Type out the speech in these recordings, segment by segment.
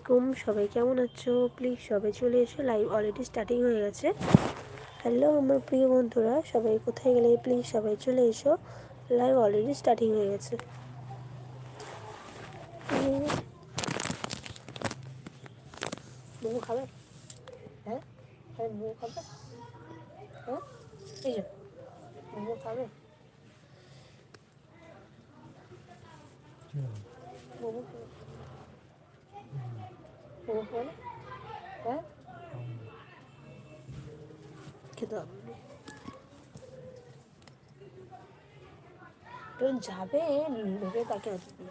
আলাইকুম সবাই কেমন আছো? প্লিজ সবাই চলে এসো লাইভ অলরেডি স্টার্টিং হয়ে গেছে। হ্যালো আমার প্রিয় বন্ধুরা সবাই কোথায় গেলে? প্লিজ সবাই চলে এসো লাইভ অলরেডি স্টার্টিং হয়ে গেছে। মোমো খাবে? হ্যাঁ? হ্যাঁ মোমো খাবে? হ্যাঁ? এই যে মোমো খাবে? মোমো খাবে। না? হ্যাঁ খেতে হবে। তো যাবে নেবে তাকে আসবে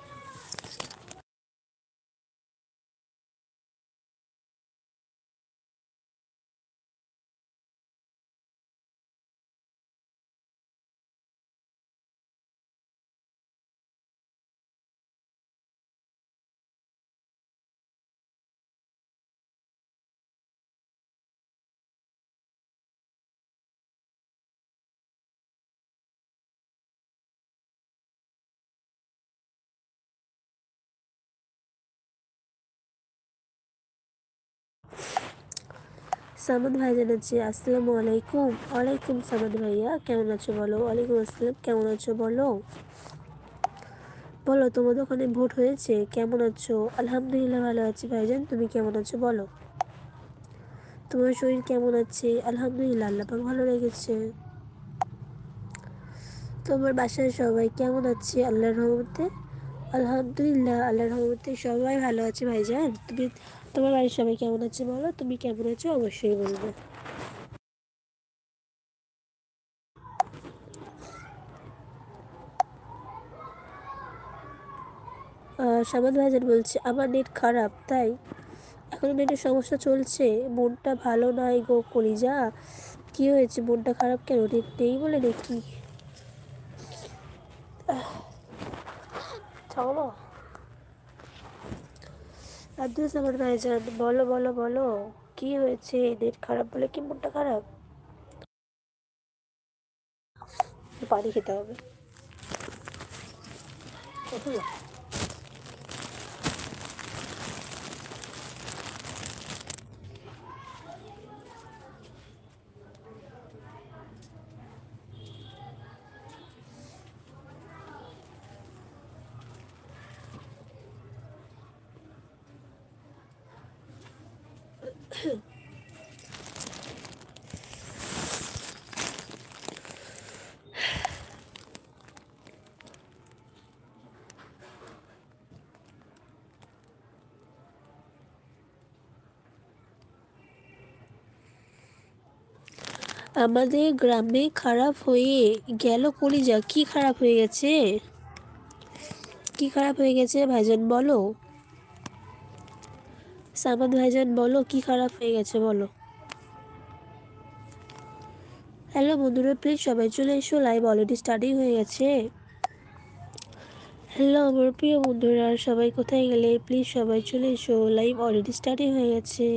সামাদ ভাই জানাচ্ছি, আসসালামু আলাইকুম। ওয়ালাইকুম সামাদ ভাইয়া, কেমন আছো বলো? ওয়ালাইকুম আসসালাম, কেমন আছো বলো? বলো তোমাদের ওখানে ভোট হয়েছে, কেমন আছো? আলহামদুলিল্লাহ ভালো আছি ভাইজান, তুমি কেমন আছো বলো? তোমার শরীর কেমন আছে? আলহামদুলিল্লাহ, আল্লাহ পাক ভালো লেগেছে তোমার বাসায় সবাই কেমন আছে? আল্লাহর রহমতে? আলহামদুলিল্লাহ, আল্লাহর রহমতে সবাই ভালো আছে ভাইজান। তুমি তোমার বাড়ির সবাই কেমন আছে বলো? তুমি কেমন আছো? অবশ্যই বলবে। সামাদ ভাইজান বলছে, আমার নেট খারাপ, তাই? এখন নেটের সমস্যা চলছে। মনটা ভালো নয় গো কলিজা। কি হয়েছে? মনটা খারাপ কেন? নেট নেই বলে নাকি? চলো আব্দুল সামাদ ভাইজান বলো বলো বলো, কি হয়েছে? এদের খারাপ বলে কি মনটা খারাপ? পানি খেতে হবে কোথায় আমাদের গ্রামে খারাপ হয়ে গেল কলিজা। কি খারাপ হয়ে গেছে? কি খারাপ হয়ে গেছে ভাইজান বলো। সামাদ ভাইজান বলো কি খারাপ হয়ে গেছে, বলো। হ্যালো বন্ধুরা প্লিজ সবাই চলে এসো লাইভ অলরেডি স্টার্টিং হয়ে গেছে। হ্যালো আমার প্রিয় বন্ধুরা, সবাই কোথায় গেলে? প্লিজ সবাই চলে এসো লাইভ অলরেডি স্টার্টিং হয়ে গেছে।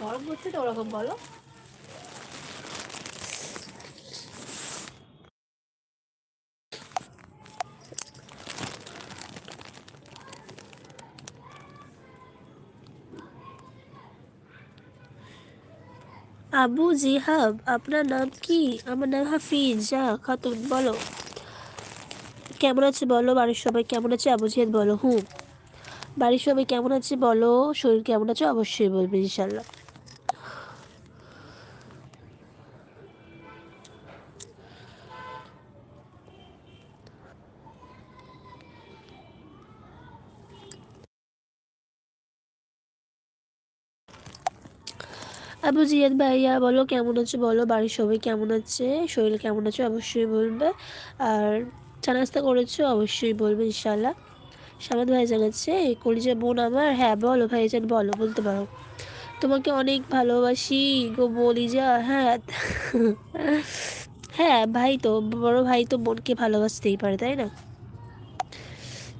গরম তো ওরকম বলো। আবু জিহাব, আপনার নাম কি? আমার নাম হাফিজ। হাফিজা খাতুন, বলো। কেমন আছে বলো? বাড়ির সবাই কেমন আছে? আবু জিহাদ, বলো। হুম। বাড়ির সবাই কেমন আছে বলো? শরীর কেমন আছে? অবশ্যই বলবে ইনশাল্লাহ আবু জিয়াদ ভাইয়া, বলো, কেমন আছে? বলো, বাড়ির সবাই কেমন আছে? শরীর কেমন আছে? অবশ্যই বলবে। আর চা নাস্তা করেছ, অবশ্যই বলবে ইনশাল্লাহ সামাদ ভাই জানাচ্ছে কলিজা বোন আমার। হ্যাঁ বলো ভাইজান, বলো, বলতে পারো। তোমাকে অনেক ভালোবাসি গো বলি যা হ্যাঁ। হ্যাঁ ভাই তো, বড় ভাই তো বোনকে ভালোবাসতেই পারে, তাই না?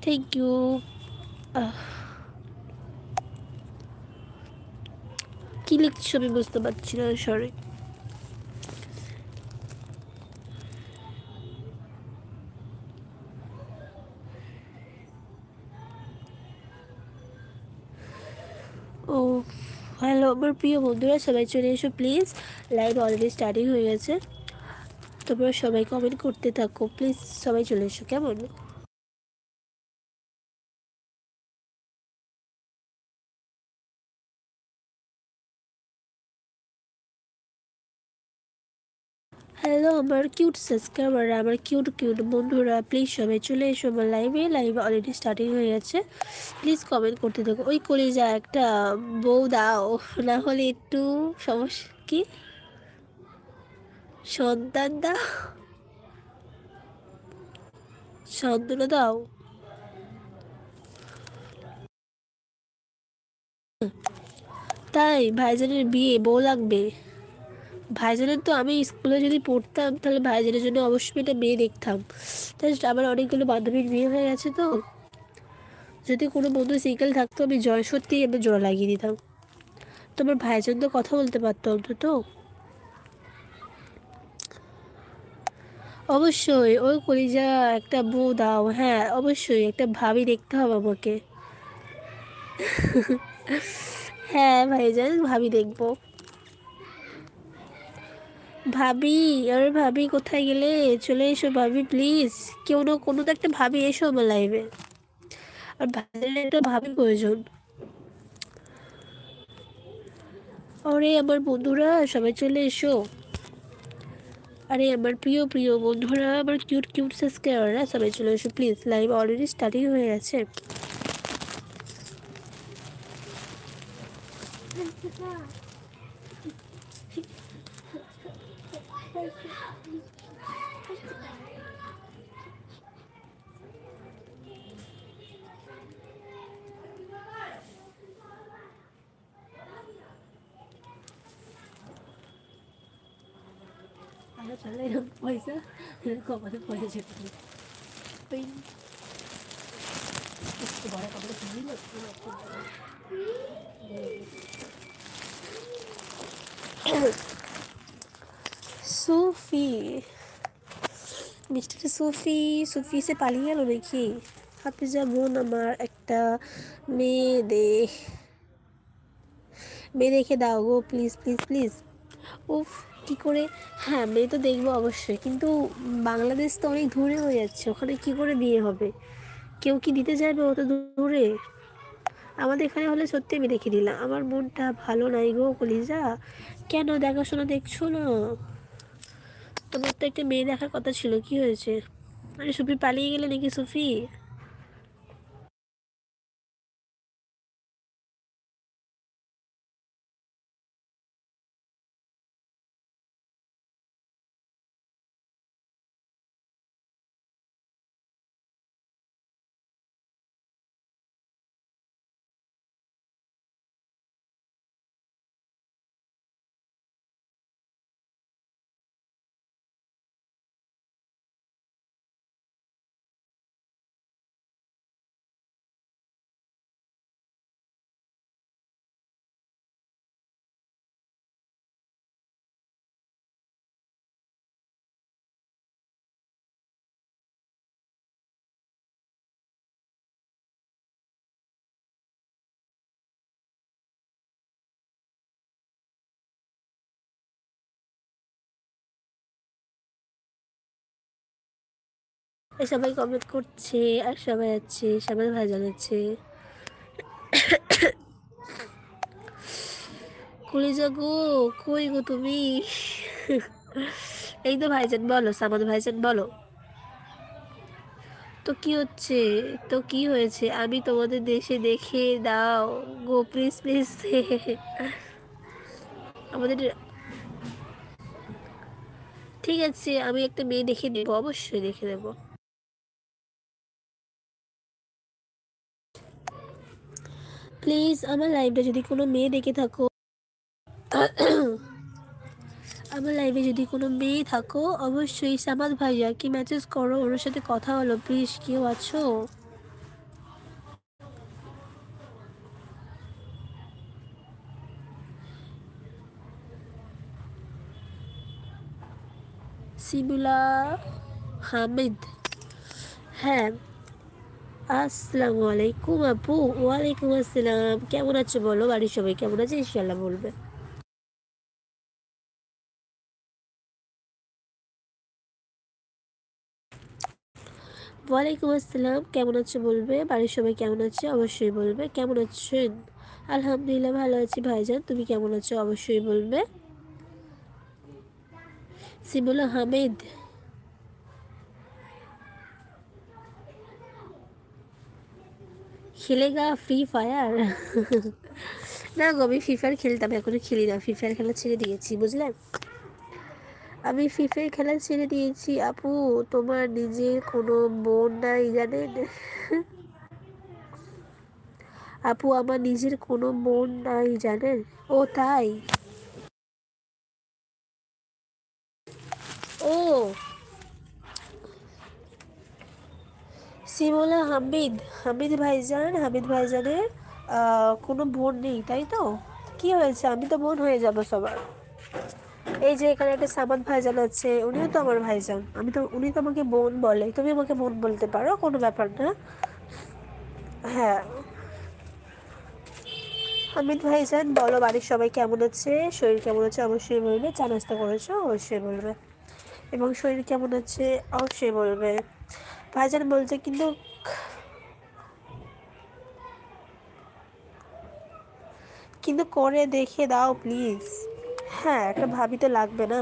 থ্যাংক ইউ কি লিখছো আমি বুঝতে পারছি না সরি আমার প্রিয় বন্ধুরা, সবাই চলে এসো প্লিজ লাইভ অলরেডি স্টার্টিং হয়ে গেছে। তোমরা সবাই কমেন্ট করতে থাকো। প্লিজ সবাই চলে এসো, কেমন? হ্যালো, আমার কিউট সাবস্ক্রাইবার আমার কিউট কিউট বন্ধুরা প্লিজ সবাই চলে এসো আমার লাইভে লাইভে অলরেডি স্টার্টিং হয়ে গেছে। প্লিজ কমেন্ট করতে থাকো। ওই কলিজা একটা বউ দাও, না হলে একটু সমস্যা কি? সন্তান দাও। সন্তান দাও। তাই ভাইজানের বিয়ে বউ লাগবে। ভাইজানের তো আমি স্কুলে যদি পড়তাম, তাহলে ভাইজানের জন্য অবশ্যই একটা মেয়ে দেখতাম। জাস্ট আমার অনেকগুলো বান্ধবীর বিয়ে হয়ে গেছে তো। যদি কোনো বন্ধু সিঙ্গেল থাকতো, আমি জয় সত্যি আমি জোড়া লাগিয়ে দিতাম। তোমার ভাইজান তো কথা বলতে পারতো অন্তত। অবশ্যই ওই কলিজা একটা বউ দাও হ্যাঁ অবশ্যই, একটা ভাবি দেখতে হবে আমাকে। হ্যাঁ ভাইজান, ভাবি দেখব। ভাবি, আরে ভাবি কোথায় গেলে? চলে এসো ভাবি প্লিজ কেউ না, কোনো তো একটা ভাবি এসো আমার লাইভে আর ভাইয়ের একটা ভাবি প্রয়োজন। আরে আমার বন্ধুরা, সবাই চলে এসো। আরে আমার প্রিয় প্রিয় বন্ধুরা, আমার কিউট কিউট সাবস্ক্রাইবাররা সবাই চলে এসো প্লিজ লাইভ অলরেডি স্টার্টিং হয়ে গেছে। 아, 전래요 보이죠? 그거 먼저 보여줄게. 뿌잉. 이렇게 말할까? 우리 들리면 들리면. 네. সুফি মিস্টার সুফি সুফি সে পালিয়ে গেল নাকি হাফিজা বোন আমার একটা মেয়ে দে মেয়ে দেখে দাও গো প্লিজ প্লিজ প্লিজ উফ কী করে হ্যাঁ মেয়ে তো দেখব অবশ্যই কিন্তু বাংলাদেশ তো অনেক দূরে হয়ে যাচ্ছে ওখানে কি করে বিয়ে হবে কেউ কি দিতে চাইবে অত দূরে আমাদের এখানে হলে সত্যি আমি দেখে দিলাম আমার মনটা ভালো নাই গো কলিজা কেন দেখাশোনা দেখছ না তোমার তো একটা মেয়ে দেখার কথা ছিল, কি হয়েছে? মানে সুফি পালিয়ে গেলে নাকি সুফি? সবাই কমেন্ট করছে, আর সবাই আছে, সবাই ভাই জানাচ্ছে কলিজা গো কই গো তুমি? এই তো ভাইজান বলো, সামাদ ভাইজান বলো। তো কি হচ্ছে? তো কি হয়েছে? আমি তোমাদের দেশে দেখে দাও। গো প্লিজ প্লিজ আমাদের ঠিক আছে, আমি একটা মেয়ে দেখে নেব, অবশ্যই দেখে দেবো প্লিজ আমার লাইভটা যদি কোনো মেয়ে দেখে থাকো আমার লাইভে যদি কোনো মেয়ে থাকো, অবশ্যই সামাদ ভাইয়া কি মেসেজ করো? ওর সাথে কথা বলো প্লিজ কেউ আছো? সিবুলা হামিদ। হ্যাঁ। আসসালামু আলাইকুম আপু। ওয়ালাইকুম আসসালাম কেমন আছো বলো? বাড়ির সবাই কেমন আছে? ইনশাল্লাহ বলবে। ওয়ালাইকুম আসসালাম কেমন আছো বলবে? বাড়ির সবাই কেমন আছে? অবশ্যই বলবে। কেমন আছেন? আলহামদুলিল্লাহ ভালো আছি ভাইজান। তুমি কেমন আছো? অবশ্যই বলবে। সিমুল আহমেদ। খেলেগা ফ্রি ফায়ার না গো, আমি ফ্রি ফায়ার খেলতাম, এখনও খেলি না। ফ্রি ফায়ার খেলা ছেড়ে দিয়েছি, বুঝলে? আমি ফ্রি ফায়ার খেলা ছেড়ে দিয়েছি, আপু, তোমার নিজের কোনো বোন নাই, জানেন? আপু, আমার নিজের কোনো বোন নাই, জানেন? ও, তাই ও সিমোলা হামিদ হামিদ ভাইজান, হামিদ ভাইজানের কোনো বোন নেই, তাই তো? কি হয়েছে? আমি তো বোন হয়ে যাব সবার। এই যে এখানে একটা সামাদ ভাইজান আছে, উনিও তো আমার ভাইজান। আমি তো, উনি তো আমাকে বোন বলে, তুমি আমাকে বোন বলতে পারো, কোনো ব্যাপার না। হ্যাঁ। হামিদ ভাইজান, বলো বাড়ির সবাই কেমন আছে? শরীর কেমন আছে? অবশ্যই বলবে। চা নাস্তা করেছ? অবশ্যই বলবে। এবং শরীর কেমন আছে? অবশ্যই বলবে। ভাইজান বলছে কিন্তু কিন্তু করে দেখে দাও প্লিজ হ্যাঁ একটা ভাবি তো লাগবে না।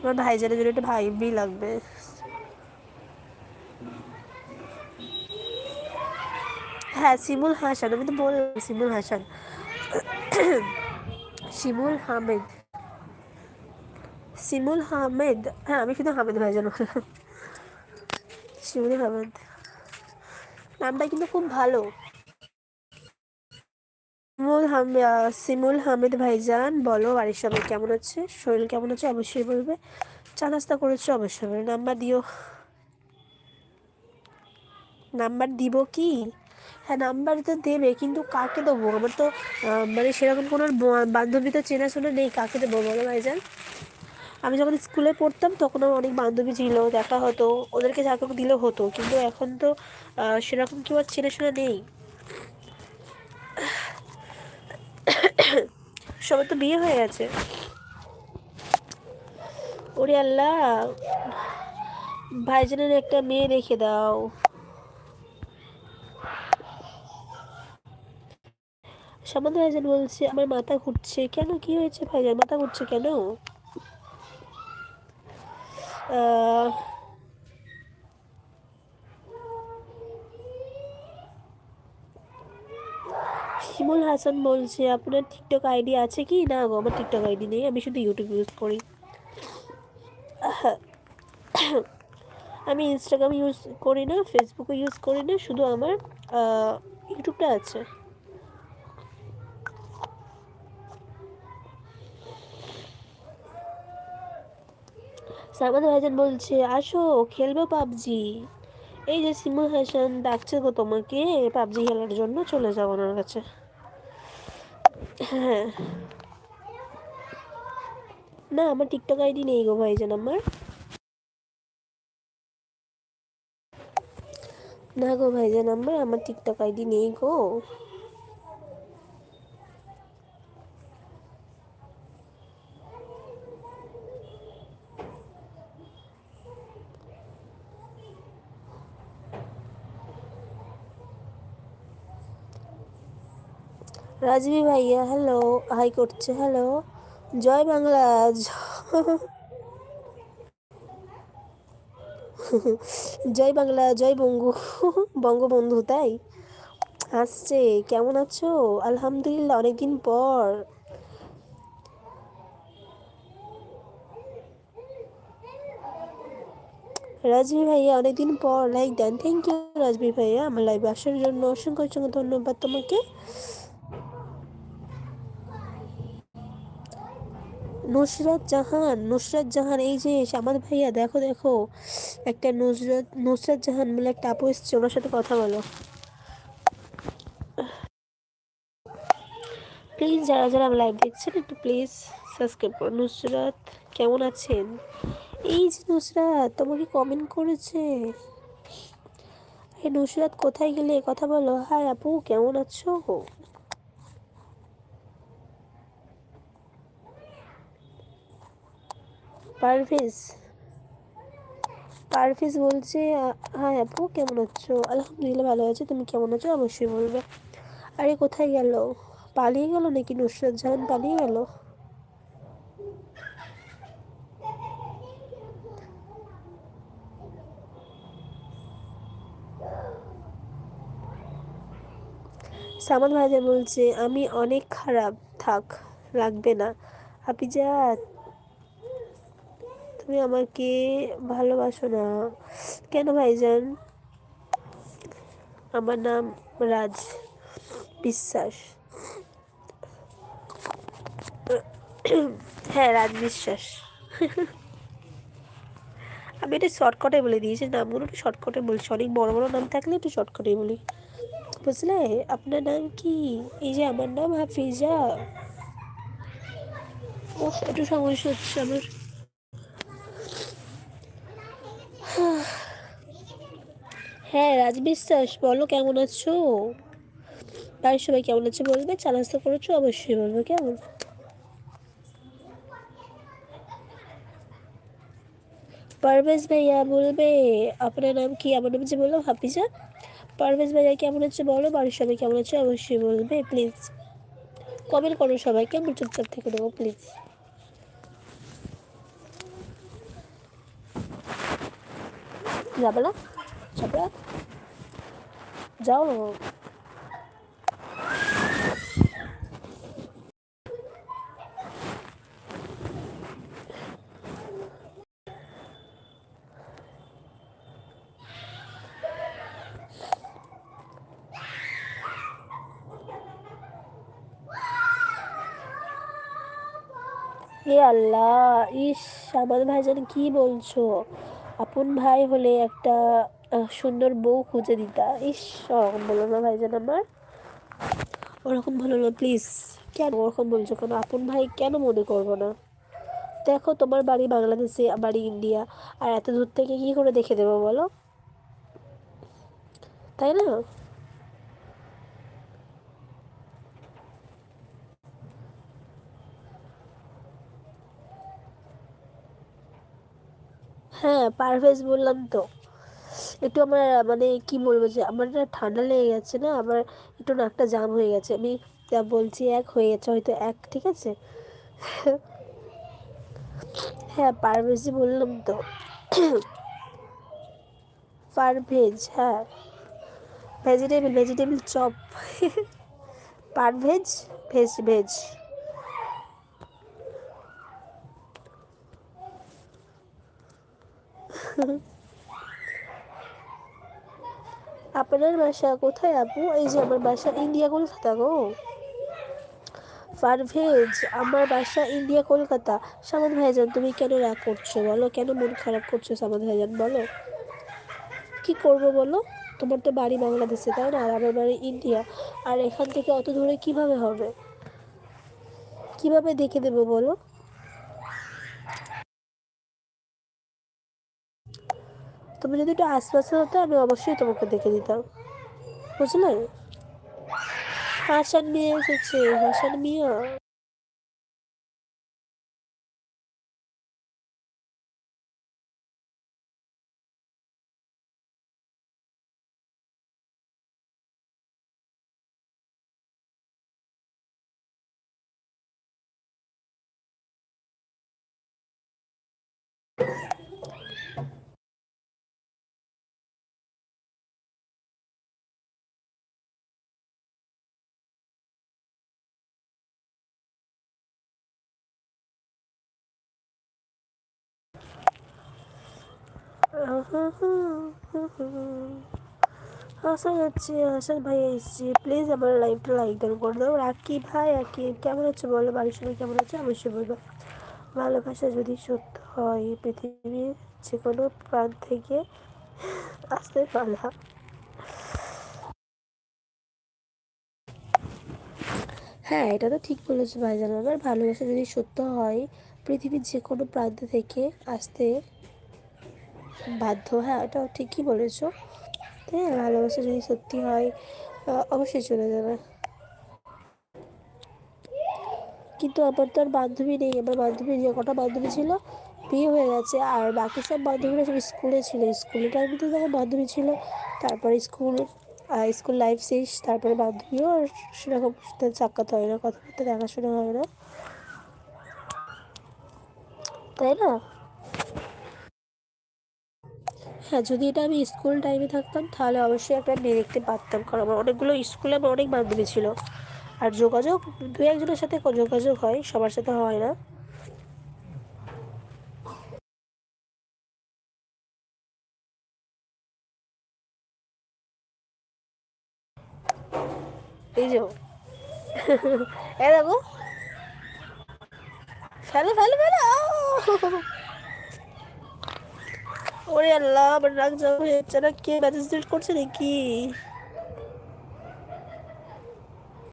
আমার ভাইজানের জন্য একটা ভাইবি লাগবে। হ্যাঁ শিমুল হাসান, আমি তো বললাম শিমুল হাসান। শিমুল হামেদ। শিমুল হামেদ। হ্যাঁ আমি শুধু হামেদ ভাইজান শিমুল হামেদ নামটা কিন্তু খুব ভালো। শিমুল সিমুল হামিদ ভাইজান, বলো, বাড়ির সবাই কেমন আছে? শরীর কেমন আছে? অবশ্যই বলবে। চা নাস্তা করেছ? অবশ্যই বলবে। নাম্বার দিও। নাম্বার দিব কি? হ্যাঁ নাম্বার তো দেবে, কিন্তু কাকে দেবো? আমার তো মানে সেরকম কোনো বান্ধবী তো চেনাশোনা নেই। কাকে দেবো? বলো ভাইজান। আমি যখন স্কুলে পড়তাম, তখন আমার অনেক বান্ধবী ছিল, দেখা হতো, ওদেরকে যাকে দিলেও হতো, কিন্তু এখন তো সেরকম কেউ আর চেনাশোনা নেই। সবার তো বিয়ে হয়ে গেছে। ওরে আল্লাহ, ভাইজানের একটা মেয়ে রেখে দাও। সামান্য ভাইজান বলছে, আমার মাথা ঘুরছে। কেন? কি হয়েছে ভাইজান? মাথা ঘুরছে কেন? শিমুল হাসান বলছে, আপনার টিকটক আইডি আছে কি? না গো, আমার টিকটক আইডি নেই, আমি শুধু ইউটিউব ইউজ করি। আমি ইনস্টাগ্রাম ইউজ করি না ফেসবুকও ইউজ করি না, শুধু আমার ইউটিউবটা আছে। সামাদ ভাইজান বলছে, আসো, খেলব পাবজি। এই যে সিমুল হাসান ডাকছে গো তোমাকে, পাবজি খেলার জন্য চলে যাও ওনার কাছে। হ্যাঁ। না, আমার টিকটক আইডি নেই গো ভাইজান আমার। না গো ভাইজান আমার আমার টিকটক আইডি নেই গো। রাজবি ভাইয়া হ্যালো হাই করছে হ্যালো জয় বাংলা জয় বাংলা, জয় বঙ্গু, বঙ্গবন্ধু, তাই? আসছে, কেমন আছো? আলহামদুলিল্লাহ, অনেকদিন পর। রাজবীর ভাইয়া, অনেকদিন পর লাইক দেন। থ্যাংক ইউ রাজবীর ভাইয়া, আমার লাইভ আসার জন্য অসংখ্য অসংখ্য ধন্যবাদ তোমাকে। নুসরাত জাহান নুসরাত জাহান, এই যে আমার ভাইয়া, দেখো দেখো, একটা নুসরাত নুসরাত জাহান বলে একটা আপু এসছে, ওনার সাথে কথা বলো। প্লিজ যারা যারা লাইভ দেখছেন, একটু প্লিজ সাবস্ক্রাইব করুন নুসরাত, কেমন আছেন? এই যে নুসরাত, তোমাকে কমেন্ট করেছে। এই নুসরাত, কোথায় গেলে? কথা বলো। হাই আপু, কেমন আছো? পারভেজ। পারভেজ বলছে হ্যাঁ আপু, কেমন আছো? আলহামদুলিল্লাহ ভালো আছো, তুমি কেমন আছো? অবশ্যই বলবে। আরে কোথায় গেল? পালিয়ে গেল নাকি নুসরাত জাহান? পালিয়ে গেল? সামান ভাইজান বলছে, আমি অনেক খারাপ, থাক লাগবে না। আপনি যা তুমি আমাকে ভালোবাসো না। কেন ভাইজান? আমার নাম রাজ বিশ্বাস। হ্যাঁ রাজ বিশ্বাস। আমি এটা শর্টকাটে বলে দিয়েছি নামগুলো একটু শর্টকাটে বলছি। অনেক বড় বড় নাম থাকলে একটু শর্টকাটে বলি। বুঝলে? আপনার নাম কি? এই যে আমার নাম হাফিজা। ও একটু সমস্যা হচ্ছে আমার। হ্যাঁ রাজ বিশ্বাস বলো কেমন আছো? বাড়ির সবাই কেমন আছে বলবে? চা নাস্তা করেছ? অবশ্যই বলবে, কেমন? পারভেজ ভাইয়া বলবে, আপনার নাম কি? আমার নাম যে বলল, হাফিজা? পারভেজ ভাইয়া কেমন আছে বলো? বাড়ির সবাই কেমন আছে? অবশ্যই বলবে প্লিজ কমেন্ট করো সবাই কেমন চুপচাপ থেকে দেবো প্লিজ যাবে না? যাবে যাও। হে আল্লাহ ইস আমার ভাইজান কি বলছো? আপন ভাই হলে একটা সুন্দর বউ খুঁজে দিতা। ইস, ওরকম বলো না ভাইজান আমার। ওরকম বলো না প্লিজ কেন ওরকম বলছো কেন? আপন ভাই কেন মনে করব না? দেখো, তোমার বাড়ি বাংলাদেশে, বাড়ি ইন্ডিয়া। আর এত দূর থেকে কী করে দেখে দেবো বলো? তাই না? হ্যাঁ পারভেজ বললাম তো। একটু আমার মানে কি বলব যে আমার না ঠান্ডা লেগে গেছে না আমার একটু নাকটা জাম হয়ে গেছে। আমি যা বলছি এক হয়ে গেছে, হয়তো এক, ঠিক আছে? হ্যাঁ পারভেজই বললাম তো। পারভেজ হ্যাঁ। Vegetable vegetable chop. Parvez, veg veg. আপনার বাসা কোথায় আপু? এই যে আমার বাসা ইন্ডিয়া, কলকাতা গো। পারভেজ, আমার বাসা ইন্ডিয়া, কলকাতা। সামাদ ভাইজান, তুমি কেন রাগ করছ? বলো, কেন মন খারাপ করছ সামাদ ভাইজান, বলো। কি করব বলো? তোমার তো বাড়ি বাংলাদেশে, তাই না? আর আমার বাড়ি ইন্ডিয়া। আর এখান থেকে অত দূরে কীভাবে হবে? কীভাবে দেখে দেবো বলো? তুমি যদি একটু আশপাশে হতো, আমি অবশ্যই তোমাকে দেখে দিতাম। বুঝলে? হাসান মিয়া এসেছে, হাসান মিয়া। হাসান হচ্ছে হাসান ভাই এসছে। প্লিজ আমার লাইভটা লাইক ডান করে দাও। রাকি ভাই রাকি কেমন আছে বলো? বাড়ির সবাই কেমন আছে? অবশ্যই বলব। ভালোবাসা যদি সত্য হয়, পৃথিবীর যে কোনো প্রান্ত থেকে আসতে পারা হ্যাঁ এটা তো ঠিক বলেছ ভাইজান। আমার ভালোবাসা যদি সত্য হয়, পৃথিবীর যে কোনো প্রান্ত থেকে আসতে বাধ্য হ্যাঁ এটা ঠিকই বলেছ। হ্যাঁ ভালোবাসা যদি সত্যি হয় অবশ্যই চলে যাবে। কিন্তু আমার তো আর বান্ধবী নেই আমার বান্ধবী যে কটা বান্ধবী ছিল, বিয়ে হয়ে গেছে, আর বাকি সব বান্ধবীরা সব স্কুলে ছিল। স্কুলে টাইমে তো তখন বান্ধবী ছিল, তারপরে স্কুল স্কুল লাইফ শেষ, তারপরে বান্ধবীও আর সেরকম সাক্ষাৎ হয় না, কথাবার্তা দেখাশোনা হয় না। তাই না? হ্যাঁ যদি এটা আমি স্কুল টাইমে থাকতাম, তাহলে অবশ্যই একটা মেয়ে দেখতে পারতাম। কারণ আমার অনেকগুলো স্কুলে আমার অনেক বান্ধবী ছিল। আর যোগাযোগ, দু একজনের সাথে যোগাযোগ হয়, সবার সাথে হয় না। এই যে এ ফেলো ফেলো ফেলো। ওরে আল্লাহ আমার রাগ জাম হয়ে যাচ্ছে না? কে মেসেজ ডিলিট করছে নাকি?